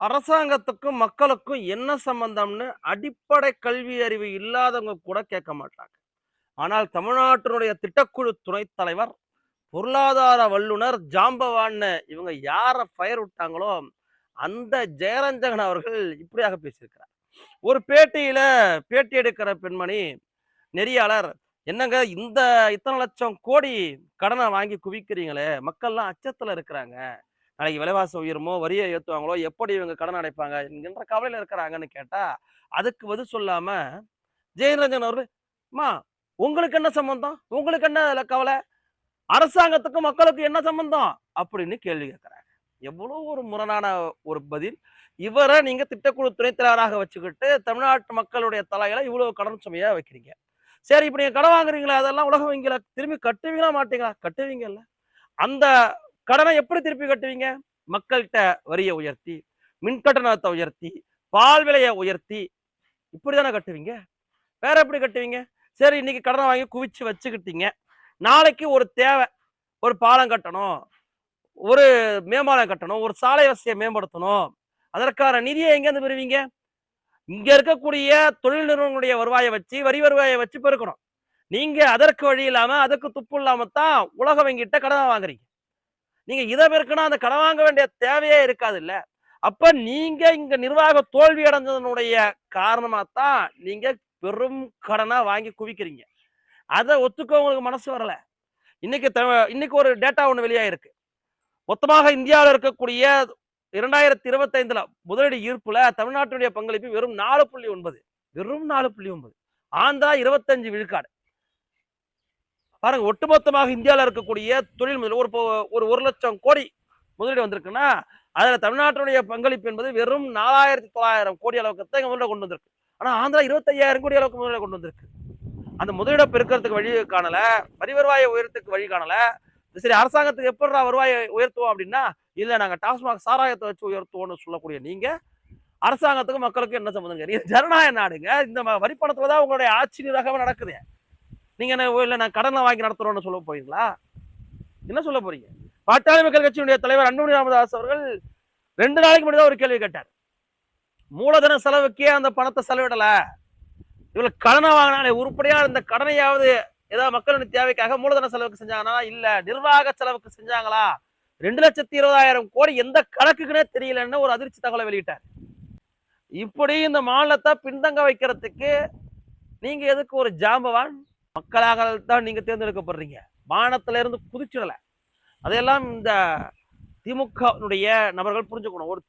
அரசாங்கத்துக்கும் மக்களுக்கும் என்ன சம்பந்தம்னு அடிப்படை கல்வி அறிவு இல்லாதவங்க கூட கேட்க மாட்டாங்க. ஆனால் தமிழ்நாட்டினுடைய திட்டக்குழு துணைத் தலைவர் பொருளாதார வல்லுனர் ஜாம்பவான்னு இவங்க யாரை ஃபயர் விட்டாங்களோ அந்த ஜெயரஞ்சகன் அவர்கள் இப்படியாக பேசியிருக்கிறார். ஒரு பேட்டியில பேட்டி எடுக்கிற பெண்மணி நெறியாளர் என்னங்க இந்த இத்தனை லட்சம் கோடி கடனை வாங்கி குவிக்கிறீங்களே மக்கள்லாம் அச்சத்துல இருக்கிறாங்க. நாளைக்கு விலைவாசி உயருமோ வரியை ஏற்றுவாங்களோ எப்படி இவங்க கடன் அடைப்பாங்க என்கின்ற கவலையில இருக்கிறாங்கன்னு கேட்டால் அதுக்கு பதில் சொல்லாம ஜெயரஞ்சன் அவர்கள் அம்மா உங்களுக்கு என்ன சம்பந்தம்? உங்களுக்கு என்ன அதுல கவலை? அரசாங்கத்துக்கும் மக்களுக்கும் என்ன சம்பந்தம்? அப்படின்னு கேள்வி கேட்குறாங்க. எவ்வளோ ஒரு முரணான ஒரு பதில். இவரை நீங்க திட்டக்குழு துணைத் தலைவராக வச்சுக்கிட்டு தமிழ்நாட்டு மக்களுடைய தலையில இவ்வளவு கடன் சுமையாக வைக்கிறீங்க. சரி இப்போ நீங்கள் கடன் வாங்குறீங்களா அதெல்லாம் உலக வங்கியில திரும்பி கட்டுவீங்களா மாட்டீங்களா? கட்டுவீங்கல்ல. அந்த கடனை எப்படி திருப்பி கட்டுவீங்க? மக்கள்கிட்ட வரியை உயர்த்தி மின் கட்டணத்தை உயர்த்தி பால் விலையை உயர்த்தி இப்படி தானே கட்டுவீங்க? வேற எப்படி கட்டுவீங்க? சரி இன்னைக்கு கடனை வாங்கி குவிச்சு வச்சுக்கிட்டீங்க. நாளைக்கு ஒரு தேவை ஒரு பாலம் கட்டணும் ஒரு மேம்பாலம் கட்டணும் ஒரு சாலை வசதியை மேம்படுத்தணும். அதற்கான நிதியை எங்கேருந்து பெறுவீங்க? இங்க இருக்கக்கூடிய தொழில் நிறுவனங்களுடைய வருவாயை வச்சு வரி வருவாயை வச்சு பெருக்கணும். நீங்க அதற்கு வழி இல்லாம அதற்கு துப்பு இல்லாம தான் உலக வங்கிட்ட கடனை வாங்குறீங்க. நீங்க இதை பெருக்கணும் அந்த கடன் வாங்க வேண்டிய தேவையே இருக்காது இல்ல அப்ப நீங்க இங்க நிர்வாக தோல்வி அடைஞ்சதனுடைய காரணமா தான் நீங்க பெரும் கடனா வாங்கி குவிக்கிறீங்க. அதை ஒத்துக்க உங்களுக்கு மனசு வரல. இன்னைக்கு த- இன்னைக்கு ஒரு டேட்டா ஒன்று வெளியாயிருக்கு. மொத்தமாக இந்தியாவில் இருக்கக்கூடிய இரண்டாயிரத்தி இருபத்தைந்துல முதலீடு ஈர்ப்புல தமிழ்நாட்டினுடைய பங்களிப்பு வெறும் நாலு புள்ளி ஒன்பது வெறும் நாலு புள்ளி ஒன்பது. ஆந்திரா இருபத்தஞ்சு விழுக்காடு. பாருங்க ஒட்டுமொத்தமாக இந்தியாவில் இருக்கக்கூடிய தொழில் முதல் ஒரு ஒரு ஒரு லட்சம் கோடி முதலீடு வந்திருக்குன்னா அதில் தமிழ்நாட்டினுடைய பங்களிப்பு என்பது வெறும் நாலாயிரத்தி தொள்ளாயிரம் கோடி அளவுக்கு தான் இங்கே முதலீடு கொண்டு வந்திருக்கு. ஆனால் ஆந்திரா இருபத்தையாயிரம் கோடி அளவுக்கு முதலீடு கொண்டு வந்திருக்கு. அந்த முதலீடை பெருக்கிறதுக்கு வழி காணல வரி வருவாயை உயர்த்துக்கு வழி காணல. சரி அரசாங்கத்துக்கு எப்படிடா வருவாயை உயர்த்துவோம் அப்படின்னா இல்லை நாங்கள் டாஸ்மாக் சாராயத்தை வச்சு உயர்த்துவோம்னு சொல்லக்கூடிய நீங்கள் அரசாங்கத்துக்கும் மக்களுக்கும் என்ன சம்பந்தங்க இது ஜனநாயக நாடுங்க. இந்த வரி பணத்தில் தான் உங்களுடைய ஆட்சி நிர்வாகம் நடக்குது. நீங்க என்ன இல்லை நான் கடனை வாங்கி நடத்துறோம்னு சொல்ல போறீங்களா? என்ன சொல்ல போறீங்க? பாட்டாளி மக்கள் கட்சியினுடைய தலைவர் அன்புமணி ராமதாஸ் அவர்கள் ரெண்டு நாளைக்கு முன்னாடி தான் ஒரு கேள்வி கேட்டார். மூலதன செலவுக்கே அந்த பணத்தை செலவிடல. இவ்வளவு கடனை வாங்கினாலே உருப்படியா இந்த கடனையாவது ஏதாவது மக்களுடைய தேவைக்காக மூலதன செலவுக்கு செஞ்சாங்கன்னா இல்ல நிர்வாக செலவுக்கு செஞ்சாங்களா? ரெண்டு லட்சத்தி இருபதாயிரம் கோடி எந்த கணக்குக்குனே தெரியலன்னு ஒரு அதிர்ச்சி தகவலை வெளியிட்டார். இப்படி இந்த மாநிலத்தை பின்தங்க வைக்கிறதுக்கு நீங்க எதுக்கு ஒரு ஜாம்பவான்? மக்களாக தான் நீங்கள் தேர்ந்தெடுக்கப்படுறீங்க. வானத்துல இருந்து அதையெல்லாம் இந்த திமுகனுடைய நபர்கள் புரிஞ்சுக்கணும். ஒரு